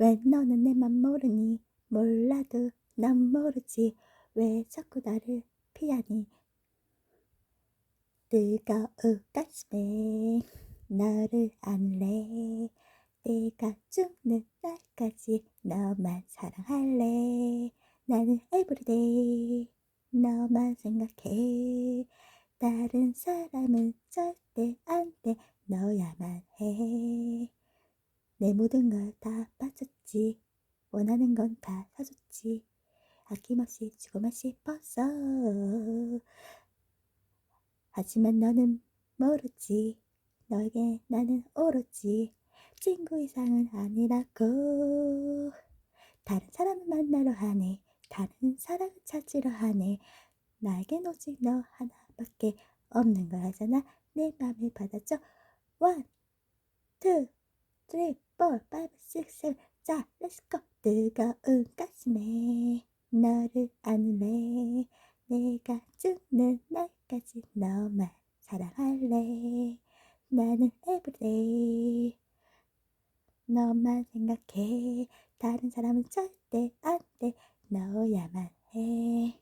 왜 너는 내 맘 모르니? 몰라도 난 모르지. 왜 자꾸 나를 피하니? 뜨거운 가슴에 너를 안래. 내가 죽는 날까지 너만 사랑할래. 나는 everyday 너만 생각해. 다른 사람은 절대 안 돼. 너야만 모든 걸다 바쳤지. 원하는 건 다 사줬지. 아낌없이 주고만 싶었어. 하지만 너는 모르지. 너에게 나는 오로지. 친구 이상은 아니라고. 다른 사람을 만나러 하네. 다른 사랑을 찾으러 하네. 나에겐 오직 너 하나밖에 없는 거라잖아. 내 맘을 받아줘 원, 투, 쓰리, 포, 파이브, 식스, 세븐 자, 렛츠고 뜨거운 가슴에 너를 안을래. 내가 죽는 날까지 너만 사랑할래. 나는 everyday 너만 생각해. 다른 사람은 절대 안 돼. 너야만 해